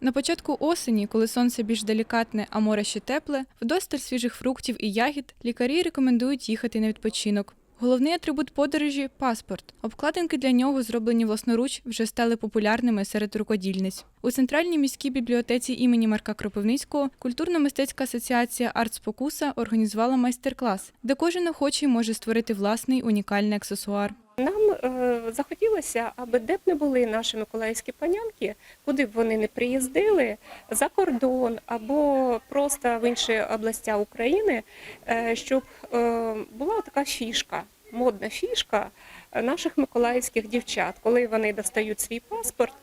На початку осені, коли сонце більш делікатне, а море ще тепле, вдосталь свіжих фруктів і ягід лікарі рекомендують їхати на відпочинок. Головний атрибут подорожі паспорт. Обкладинки для нього, зроблені власноруч, вже стали популярними серед рукодільниць. У центральній міській бібліотеці імені Марка Кропивницького культурно-мистецька асоціація «Артспокуса» організувала майстер-клас, де кожен охочий може створити власний унікальний аксесуар. Нам е, захотілося, аби де б не були наші миколаївські панянки, куди б вони не приїздили за кордон або просто в інші області України, е, щоб е, була така фішка, модна фішка наших миколаївських дівчат, коли вони достають свій паспорт,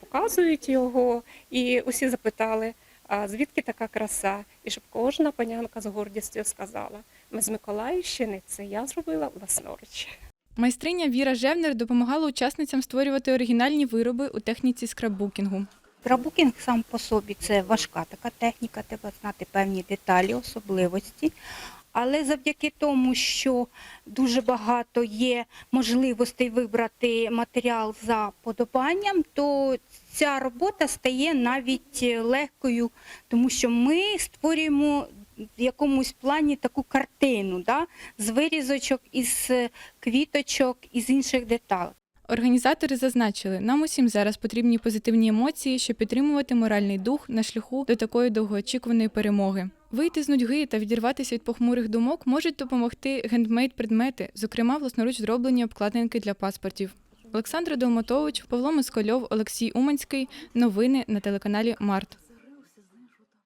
показують його, і усі запитали. А звідки така краса? І щоб кожна панянка з гордістю сказала: ми з Миколаївщини, це я зробила власноруч. Майстриня Віра Жевнер допомагала учасницям створювати оригінальні вироби у техніці скраббукінгу. Скраббукінг сам по собі це важка така техніка, треба знати певні деталі, особливості. Але завдяки тому, що дуже багато є можливостей вибрати матеріал за подобанням, то ця робота стає навіть легкою, тому що ми створюємо якомусь плані таку картину да, з вирізочок, із е, квіточок, із інших деталей. Організатори зазначили, нам усім зараз потрібні позитивні емоції, щоб підтримувати моральний дух на шляху до такої довгоочікуваної перемоги. Вийти з нудьги та відірватися від похмурих думок можуть допомогти гендмейд предмети, зокрема власноруч зроблені обкладинки для паспортів. Олександра Долматович, Павло Москальов, Олексій Уманський. Новини на телеканалі Март.